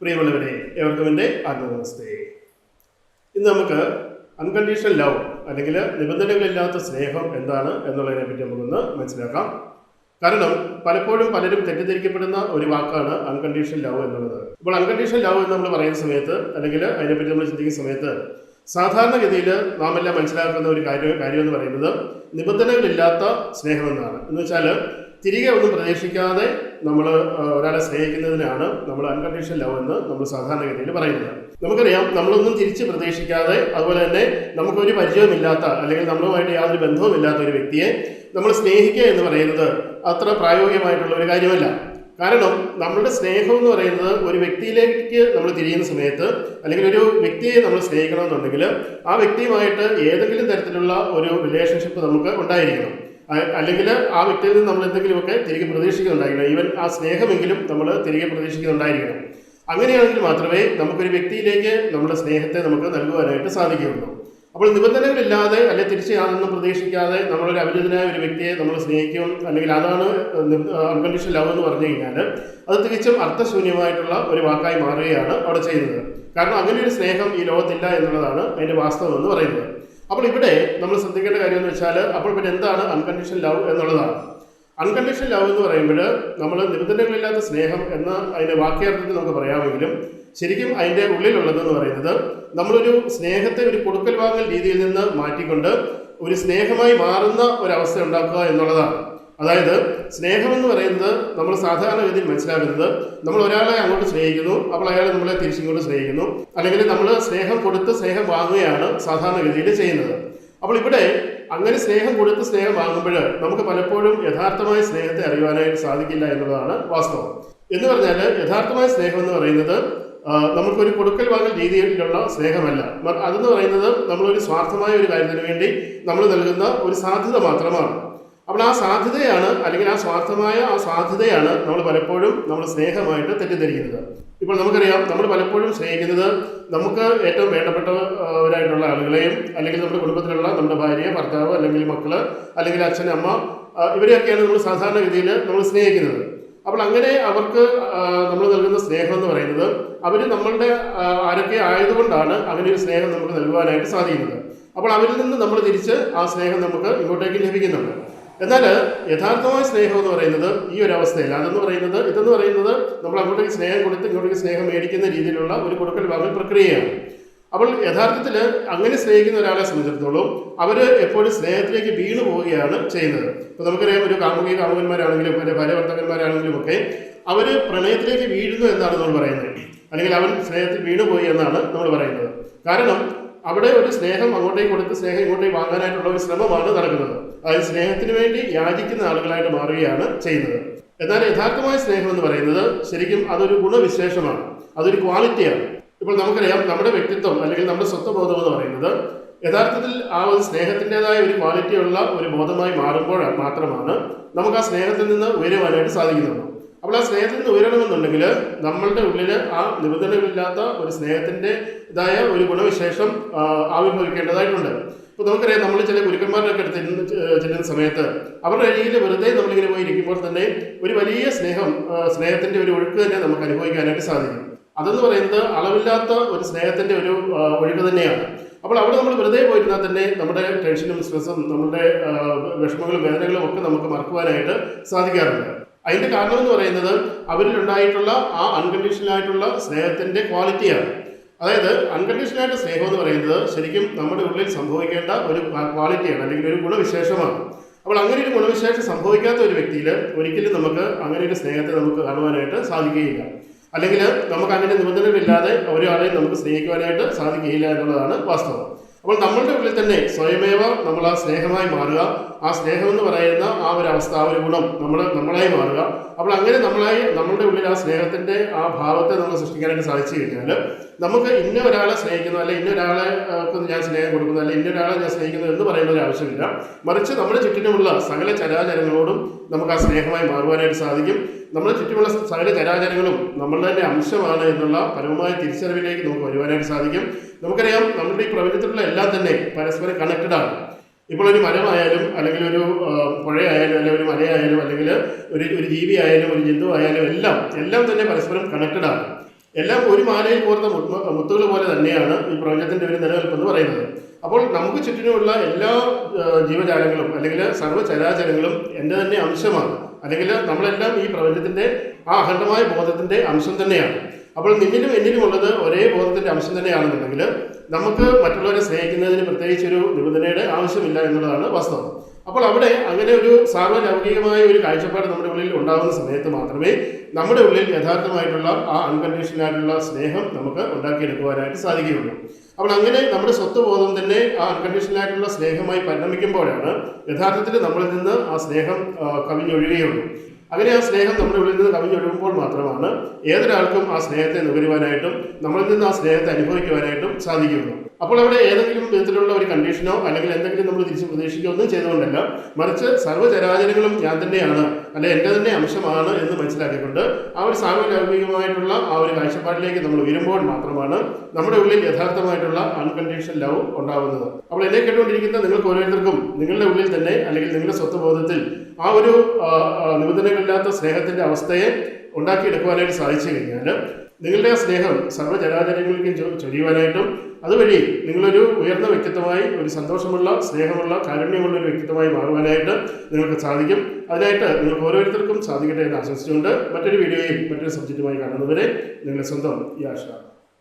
പ്രിയമുള്ളവരെ ഏവർക്കും എന്റെ ആത്മനമസ്തേ. ഇന്ന് നമുക്ക് അൺകണ്ടീഷണൽ ലവ് അല്ലെങ്കിൽ നിബന്ധനകളില്ലാത്ത സ്നേഹം എന്താണ് എന്നുള്ളതിനെ പറ്റി നമുക്കൊന്ന് മനസ്സിലാക്കാം. കാരണം പലപ്പോഴും പലരും തെറ്റിദ്ധരിക്കപ്പെടുന്ന ഒരു വാക്കാണ് അൺകണ്ടീഷണൽ ലവ് എന്നുള്ളത്. അപ്പോൾ അൺകണ്ടീഷണൽ ലവ് എന്ന് നമ്മൾ പറയുന്ന സമയത്ത് അല്ലെങ്കിൽ അതിനെപ്പറ്റി നമ്മൾ ചിന്തിക്കുന്ന സമയത്ത് സാധാരണഗതിയിൽ നാം എല്ലാം മനസ്സിലാക്കുന്ന ഒരു കാര്യം കാര്യം എന്ന് പറയുന്നത് നിബന്ധനകളില്ലാത്ത സ്നേഹമെന്നാണ്. എന്ന് വെച്ചാൽ തിരികെ ഒന്നും പ്രതീക്ഷിക്കാതെ നമ്മൾ ഒരാളെ സ്നേഹിക്കുന്നതിനാണ് നമ്മൾ അൺകണ്ടീഷണൽ ലവ് എന്ന് നമ്മൾ സാധാരണഗതിയിൽ പറയുന്നത്. നമുക്കറിയാം നമ്മളൊന്നും തിരിച്ച് പ്രതീക്ഷിക്കാതെ അതുപോലെ തന്നെ നമുക്കൊരു പരിചയമില്ലാത്ത അല്ലെങ്കിൽ നമ്മളുമായിട്ട് യാതൊരു ബന്ധവുമില്ലാത്ത ഒരു വ്യക്തിയെ നമ്മൾ സ്നേഹിക്കുക എന്ന് പറയുന്നത് അത്ര പ്രായോഗികമായിട്ടുള്ള ഒരു കാര്യമല്ല. കാരണം നമ്മളുടെ സ്നേഹം എന്ന് പറയുന്നത് ഒരു വ്യക്തിയിലേക്ക് നമ്മൾ തിരിയുന്ന സമയത്ത് അല്ലെങ്കിൽ ഒരു വ്യക്തിയെ നമ്മൾ സ്നേഹിക്കണമെന്നുണ്ടെങ്കിൽ ആ വ്യക്തിയുമായിട്ട് ഏതെങ്കിലും തരത്തിലുള്ള ഒരു റിലേഷൻഷിപ്പ് നമുക്ക് ഉണ്ടായിരിക്കണം. അല്ലെങ്കിൽ ആ വ്യക്തിയിൽ നിന്ന് നമ്മൾ എന്തെങ്കിലുമൊക്കെ തിരികെ പ്രതീക്ഷിക്കുന്നുണ്ടായിരിക്കണം. ഈവൻ ആ സ്നേഹമെങ്കിലും നമ്മൾ തിരികെ പ്രതീക്ഷിക്കുന്നുണ്ടായിരിക്കണം. അങ്ങനെയാണെങ്കിൽ മാത്രമേ നമുക്കൊരു വ്യക്തിയിലേക്ക് നമ്മുടെ സ്നേഹത്തെ നമുക്ക് നൽകുവാനായിട്ട് സാധിക്കുകയുള്ളൂ. അപ്പോൾ നിബന്ധനകളില്ലാതെ അല്ലെ തിരിച്ച് യാതൊന്നും പ്രതീക്ഷിക്കാതെ നമ്മളൊരു അഭിനന്ദനായ ഒരു വ്യക്തിയെ നമ്മൾ സ്നേഹിക്കും അല്ലെങ്കിൽ അതാണ് അൺകണ്ടീഷണൽ ലവ് എന്ന് പറഞ്ഞു കഴിഞ്ഞാൽ അത് തികച്ചും അർത്ഥശൂന്യമായിട്ടുള്ള ഒരു വാക്കായി മാറുകയാണ് അവിടെ ചെയ്യുന്നത്. കാരണം അങ്ങനെ ഒരു സ്നേഹം ഈ ലോകത്തില്ല എന്നുള്ളതാണ് അതിന്റെ വാസ്തവം എന്ന് പറയുന്നത്. അപ്പോൾ ഇവിടെ നമ്മൾ ശ്രദ്ധിക്കേണ്ട കാര്യം എന്ന് വെച്ചാൽ അപ്പോൾ പിന്നെ എന്താണ് അൺകണ്ടീഷണൽ ലവ് എന്നുള്ളതാണ്? അൺകണ്ടീഷണൽ ലവ് എന്ന് പറയുമ്പോൾ നമ്മൾ നിബന്ധനകളില്ലാത്ത സ്നേഹം എന്ന അതിന്റെ വാക്യാർത്ഥത്തിൽ നമുക്ക് പറയാമെങ്കിലും ശരിക്കും അതിന്റെ ഉള്ളിലുള്ളതെന്ന് പറയുന്നത് നമ്മളൊരു സ്നേഹത്തെ ഒരു കൊടുക്കൽ വാങ്ങൽ രീതിയിൽ നിന്ന് മാറ്റിക്കൊണ്ട് ഒരു സ്നേഹമായി മാറുന്ന ഒരവസ്ഥ ഉണ്ടാക്കുക എന്നുള്ളതാണ്. അതായത് സ്നേഹം എന്ന് പറയുന്നത് നമ്മൾ സാധാരണ സാധാരണഗതിയിൽ മനസ്സിലാക്കുന്നത് നമ്മൾ ഒരാളെ അങ്ങോട്ട് സ്നേഹിക്കുന്നു അപ്പോൾ അയാൾ നമ്മളെ തിരിച്ചിങ്ങോട്ട് സ്നേഹിക്കുന്നു. അല്ലെങ്കിൽ നമ്മൾ സ്നേഹം കൊടുത്ത് സ്നേഹം വാങ്ങുകയാണ് സാധാരണ സാധാരണഗതിയിൽ ചെയ്യുന്നത്. അപ്പോൾ ഇവിടെ അങ്ങനെ സ്നേഹം കൊടുത്ത് സ്നേഹം വാങ്ങുമ്പോൾ നമുക്ക് പലപ്പോഴും യഥാർത്ഥമായ സ്നേഹത്തെ അറിയുവാനായിട്ട് സാധിക്കില്ല എന്നുള്ളതാണ് വാസ്തവം. എന്ന് പറഞ്ഞാൽ യഥാർത്ഥമായ സ്നേഹം എന്ന് പറയുന്നത് നമുക്കൊരു കൊടുക്കൽ വാങ്ങൽ രീതിയിലുള്ള സ്നേഹമല്ല. അതെന്ന് പറയുന്നത് നമ്മളൊരു സ്വാർത്ഥമായ ഒരു കാര്യത്തിന് വേണ്ടി നമ്മൾ നൽകുന്ന ഒരു സാധ്യത മാത്രമാണ്. അപ്പോൾ ആ സാധ്യതയാണ് അല്ലെങ്കിൽ ആ സ്വാർത്ഥമായ ആ സാധ്യതയാണ് നമ്മൾ പലപ്പോഴും നമ്മൾ സ്നേഹമായിട്ട് തെറ്റിദ്ധരിക്കുന്നത്. ഇപ്പോൾ നമുക്കറിയാം നമ്മൾ പലപ്പോഴും സ്നേഹിക്കുന്നത് നമുക്ക് ഏറ്റവും വേണ്ടപ്പെട്ടവരായിട്ടുള്ള ആളുകളെയും അല്ലെങ്കിൽ നമ്മുടെ കുടുംബത്തിലുള്ള നമ്മുടെ ഭാര്യ ഭർത്താവ് അല്ലെങ്കിൽ മക്കൾ അല്ലെങ്കിൽ അച്ഛൻ അമ്മ ഇവരെയൊക്കെയാണ് നമ്മൾ സാധാരണഗതിയിൽ നമ്മൾ സ്നേഹിക്കുന്നത്. അപ്പോൾ അങ്ങനെ അവർക്ക് നമ്മൾ നൽകുന്ന സ്നേഹം എന്ന് പറയുന്നത് അവർ നമ്മളുടെ ആരൊക്കെ ആയതുകൊണ്ടാണ് അങ്ങനെ ഒരു സ്നേഹം നമുക്ക് നൽകുവാനായിട്ട് സാധിക്കുന്നത്. അപ്പോൾ അവരിൽ നിന്ന് നമ്മൾ തിരിച്ച് ആ സ്നേഹം നമുക്ക് ഇങ്ങോട്ടേക്ക് ലഭിക്കുന്നുണ്ട്. എന്നാൽ യഥാർത്ഥമായ സ്നേഹം എന്ന് പറയുന്നത് ഈ ഒരു അവസ്ഥയിൽ അതെന്ന് പറയുന്നത് ഇതെന്ന് പറയുന്നത് നമ്മൾ അങ്ങോട്ടേക്ക് സ്നേഹം കൊടുത്ത് ഇങ്ങോട്ടേക്ക് സ്നേഹം മേടിക്കുന്ന രീതിയിലുള്ള ഒരു കൊടുക്കൽ വാങ്ങൽ പ്രക്രിയയാണ്. അപ്പോൾ യഥാർത്ഥത്തിൽ അങ്ങനെ സ്നേഹിക്കുന്ന ഒരാളെ സംബന്ധിച്ചിടത്തോളം അവർ എപ്പോഴും സ്നേഹത്തിലേക്ക് വീണു പോവുകയാണ് ചെയ്യുന്നത്. ഇപ്പോൾ നമുക്കറിയാം ഒരു കാമുകി കാമുകന്മാരാണെങ്കിലും അല്ലെങ്കിൽ ഭാര്യ ഭർത്താക്കന്മാരാണെങ്കിലും ഒക്കെ അവർ പ്രണയത്തിലേക്ക് വീഴുന്നു എന്നാണ് നമ്മൾ പറയുന്നത്. അല്ലെങ്കിൽ അവൻ സ്നേഹത്തിൽ വീണുപോയി എന്നാണ് നമ്മൾ പറയുന്നത്. കാരണം അവിടെ ഒരു സ്നേഹം അങ്ങോട്ടേക്ക് കൊടുത്ത് സ്നേഹം ഇങ്ങോട്ടേക്ക് വാങ്ങാനായിട്ടുള്ള ഒരു ശ്രമമാണ് നടക്കുന്നത്. അതായത് സ്നേഹത്തിന് വേണ്ടി യാചിക്കുന്ന ആളുകളായിട്ട് മാറുകയാണ് ചെയ്യുന്നത്. എന്നാൽ യഥാർത്ഥമായ സ്നേഹം എന്ന് പറയുന്നത് ശരിക്കും അതൊരു ഗുണവിശേഷമാണ്. അതൊരു ക്വാളിറ്റിയാണ്. ഇപ്പോൾ നമുക്കറിയാം നമ്മുടെ വ്യക്തിത്വം അല്ലെങ്കിൽ നമ്മുടെ സ്വത്വബോധം എന്ന് പറയുന്നത് യഥാർത്ഥത്തിൽ ആ ഒരു സ്നേഹത്തിന്റെതായ ഒരു ക്വാളിറ്റിയുള്ള ഒരു ബോധമായി മാറുമ്പോൾ മാത്രമാണ് നമുക്ക് ആ സ്നേഹത്തിൽ നിന്ന് ഉയരുവാനായിട്ട് സാധിക്കുന്നത്. അപ്പോൾ ആ സ്നേഹത്തിൽ നിന്ന് ഉയരണമെന്നുണ്ടെങ്കിൽ നമ്മളുടെ ഉള്ളിൽ ആ നിബന്ധനകളില്ലാത്ത ഒരു സ്നേഹത്തിന്റെ ഇതായ ഒരു ഗുണവിശേഷം ആവിർഭവിക്കേണ്ടതായിട്ടുണ്ട്. ഇപ്പോൾ നമുക്കറിയാം നമ്മൾ ചില ഗുരുക്കന്മാരുടെ ഒക്കെ അടുത്ത് ചെല്ലുന്ന സമയത്ത് അവരുടെ അരിയിൽ വെറുതെ നമ്മളിങ്ങനെ പോയി ഇരിക്കുമ്പോൾ തന്നെ ഒരു വലിയ സ്നേഹം സ്നേഹത്തിന്റെ ഒരു ഒഴുക്ക് തന്നെ നമുക്ക് അനുഭവിക്കാനായിട്ട് സാധിക്കും. അതെന്ന് പറയുന്നത് അളവില്ലാത്ത ഒരു സ്നേഹത്തിന്റെ ഒരു ഒഴുക്ക് തന്നെയാണ്. അപ്പോൾ അവിടെ നമ്മൾ വെറുതെ പോയിരുന്നാൽ തന്നെ നമ്മുടെ ടെൻഷനും സ്ട്രെസ്സും നമ്മുടെ വിഷമങ്ങളും വേദനകളും ഒക്കെ നമുക്ക് മറക്കുവാനായിട്ട് സാധിക്കാറുണ്ട്. അതിന്റെ കാരണം എന്ന് പറയുന്നത് അവരിലുണ്ടായിട്ടുള്ള ആ അൺകണ്ടീഷണൽ ആയിട്ടുള്ള സ്നേഹത്തിന്റെ ക്വാളിറ്റിയാണ്. അതായത് അൺകണ്ടീഷണൽ ആയിട്ട് സ്നേഹം എന്ന് പറയുന്നത് ശരിക്കും നമ്മുടെ ഉള്ളിൽ സംഭവിക്കേണ്ട ഒരു ക്വാളിറ്റിയാണ് അല്ലെങ്കിൽ ഒരു ഗുണവിശേഷമാണ്. അപ്പോൾ അങ്ങനെ ഒരു ഗുണവിശേഷം സംഭവിക്കാത്ത ഒരു വ്യക്തിയിൽ ഒരിക്കലും നമുക്ക് അങ്ങനെ ഒരു സ്നേഹത്തെ നമുക്ക് കാണുവാനായിട്ട് സാധിക്കുകയില്ല. അല്ലെങ്കിൽ നമുക്ക് അങ്ങനെ നിബന്ധനകളില്ലാതെ ഒരാളെയും നമുക്ക് സ്നേഹിക്കുവാനായിട്ട് സാധിക്കുകയില്ല എന്നുള്ളതാണ് വാസ്തവം. അപ്പോൾ നമ്മളുടെ ഉള്ളിൽ തന്നെ സ്വയമേവ നമ്മൾ ആ സ്നേഹമായി മാറുക. ആ സ്നേഹം എന്ന് പറയുന്ന ആ ഒരു അവസ്ഥ ആ ഒരു ഗുണം നമ്മൾ നമ്മളായി മാറുക. അപ്പോൾ അങ്ങനെ നമ്മളായി നമ്മളുടെ ഉള്ളിൽ ആ സ്നേഹത്തിന്റെ ആ ഭാവത്തെ നമ്മൾ സൃഷ്ടിക്കാനായിട്ട് സാധിച്ചു കഴിഞ്ഞാൽ നമുക്ക് ഇന്ന ഒരാളെ സ്നേഹിക്കുന്നു അല്ലെ ഇന്ന ഒരാളെ ഞാൻ സ്നേഹം കൊടുക്കുന്നു അല്ലെ ഇന്ന ഒരാളെ ഞാൻ സ്നേഹിക്കുന്നു എന്ന് പറയുന്ന ഒരു ആവശ്യമില്ല. മറിച്ച് നമ്മുടെ ചുറ്റിനുമുള്ള സകല ചരാചരങ്ങളോടും നമുക്ക് ആ സ്നേഹമായി മാറുവാനായിട്ട് സാധിക്കും. നമ്മുടെ ചുറ്റുമുള്ള സകല ചരാചരങ്ങളും നമ്മളുടെ തന്നെ അംശമാണ് എന്നുള്ള പരമമായ തിരിച്ചറിവിലേക്ക് നമുക്ക് വരുവാനായിട്ട് സാധിക്കും. നമുക്കറിയാം നമ്മുടെ ഈ പ്രപഞ്ചത്തിലുള്ള എല്ലാം തന്നെ പരസ്പരം കണക്റ്റഡ് ആണ്. ഇപ്പോൾ ഒരു മരമായാലും അല്ലെങ്കിൽ ഒരു പുഴയായാലും അല്ലെങ്കിൽ ഒരു മലയായാലും അല്ലെങ്കിൽ ഒരു ഒരു ജീവി ആയാലും ഒരു ജന്തു ആയാലും എല്ലാം എല്ലാം തന്നെ പരസ്പരം കണക്റ്റഡ് ആണ്. എല്ലാം ഒരു മാലയിൽ കോർത്ത മുത്ത് മുത്തുകൾ പോലെ തന്നെയാണ് ഈ പ്രപഞ്ചത്തിന്റെ ഒരു നിലനിൽപ്പ് എന്ന് പറയുന്നത്. അപ്പോൾ നമുക്ക് ചുറ്റിനുമുള്ള എല്ലാ ജീവജാലങ്ങളും അല്ലെങ്കിൽ സർവചരാചരങ്ങളും എന്റെ തന്നെ അംശമാണ്. അല്ലെങ്കിൽ നമ്മളെല്ലാം ഈ പ്രപഞ്ചത്തിന്റെ ആ അഖണ്ഡമായ ബോധത്തിന്റെ അംശം തന്നെയാണ്. അപ്പോൾ നിന്നിലും എന്നിലും ഉള്ളത് ഒരേ ബോധത്തിന്റെ അംശം തന്നെയാണെന്നുണ്ടെങ്കിൽ നമുക്ക് മറ്റുള്ളവരെ സ്നേഹിക്കുന്നതിന് പ്രത്യേകിച്ച് ഒരു നിബന്ധനയുടെ ആവശ്യമില്ല എന്നുള്ളതാണ് വാസ്തവം. അപ്പോൾ അവിടെ അങ്ങനെ ഒരു സാർവലൗകികമായ ഒരു കാഴ്ചപ്പാട് നമ്മുടെ ഉള്ളിൽ ഉണ്ടാകുന്ന സമയത്ത് മാത്രമേ നമ്മുടെ ഉള്ളിൽ യഥാർത്ഥമായിട്ടുള്ള ആ അൺകണ്ടീഷണൽ ആയിട്ടുള്ള സ്നേഹം നമുക്ക് ഉണ്ടാക്കിയെടുക്കുവാനായിട്ട് സാധിക്കുകയുള്ളൂ. അപ്പോൾ അങ്ങനെ നമ്മുടെ സ്വത്ത് ബോധം തന്നെ ആ അൺകണ്ടീഷണൽ ആയിട്ടുള്ള സ്നേഹമായി പരിണമിക്കുമ്പോഴാണ് യഥാർത്ഥത്തിൽ നമ്മളിൽ നിന്ന് ആ സ്നേഹം കവിഞ്ഞൊഴുകുകയുള്ളൂ അങ്ങനെ ആ സ്നേഹം നമ്മുടെ ഉള്ളിൽ നിന്ന് കവിഞ്ഞൊഴുകുമ്പോൾ മാത്രമാണ് ഏതൊരാൾക്കും ആ സ്നേഹത്തെ നുകരുവാനായിട്ടും നമ്മളിൽ നിന്ന് ആ സ്നേഹത്തെ അനുഭവിക്കുവാനായിട്ടും സാധിക്കുകയുള്ളൂ. അപ്പോൾ അവിടെ ഏതെങ്കിലും വിധത്തിലുള്ള ഒരു കണ്ടീഷനോ അല്ലെങ്കിൽ എന്തെങ്കിലും നമ്മൾ തിരിച്ച് പ്രതീക്ഷിക്കുകയോ ഒന്നും ചെയ്തുകൊണ്ടല്ല. മറിച്ച് സർവചരാചരങ്ങളും ഞാൻ തന്നെയാണ് അല്ലെ എന്റെ തന്നെ അംശമാണ് എന്ന് മനസ്സിലാക്കിക്കൊണ്ട് ആ ഒരു സാർവലൗകികമായിട്ടുള്ള ആ ഒരു കാഴ്ചപ്പാടിലേക്ക് നമ്മൾ ഉയരുമ്പോൾ മാത്രമാണ് നമ്മുടെ ഉള്ളിൽ യഥാർത്ഥമായിട്ടുള്ള അൺകണ്ടീഷൻ ലവ് ഉണ്ടാവുന്നത്. അപ്പോൾ എന്നെ കേട്ടുകൊണ്ടിരിക്കുന്ന നിങ്ങൾക്ക് ഓരോരുത്തർക്കും നിങ്ങളുടെ ഉള്ളിൽ തന്നെ അല്ലെങ്കിൽ നിങ്ങളുടെ സ്വത്വബോധത്തിൽ ആ ഒരു നിബന്ധനകളില്ലാത്ത സ്നേഹത്തിന്റെ അവസ്ഥയെ ഉണ്ടാക്കിയെടുക്കുവാനായിട്ട് സാധിച്ചു കഴിഞ്ഞാൽ നിങ്ങളുടെ സ്നേഹം സർവചരാചരങ്ങളിലേക്കും ചൊ- ചൊരിയുവാനായിട്ടും അതുവഴി നിങ്ങളൊരു ഉയർന്ന വ്യക്തിത്വമായി ഒരു സന്തോഷമുള്ള സ്നേഹമുള്ള കാരുണ്യമുള്ള ഒരു വ്യക്തിത്വമായി മാറുവാനായിട്ട് നിങ്ങൾക്ക് സാധിക്കും. അതിനായിട്ട് നിങ്ങൾക്ക് ഓരോരുത്തർക്കും സാധിക്കട്ടെ എന്ന് ആശംസിച്ചുകൊണ്ട് മറ്റൊരു വീഡിയോയിൽ മറ്റൊരു സബ്ജക്റ്റുമായി കാണുന്നവരെ നിങ്ങളുടെ സ്വന്തം യാഷ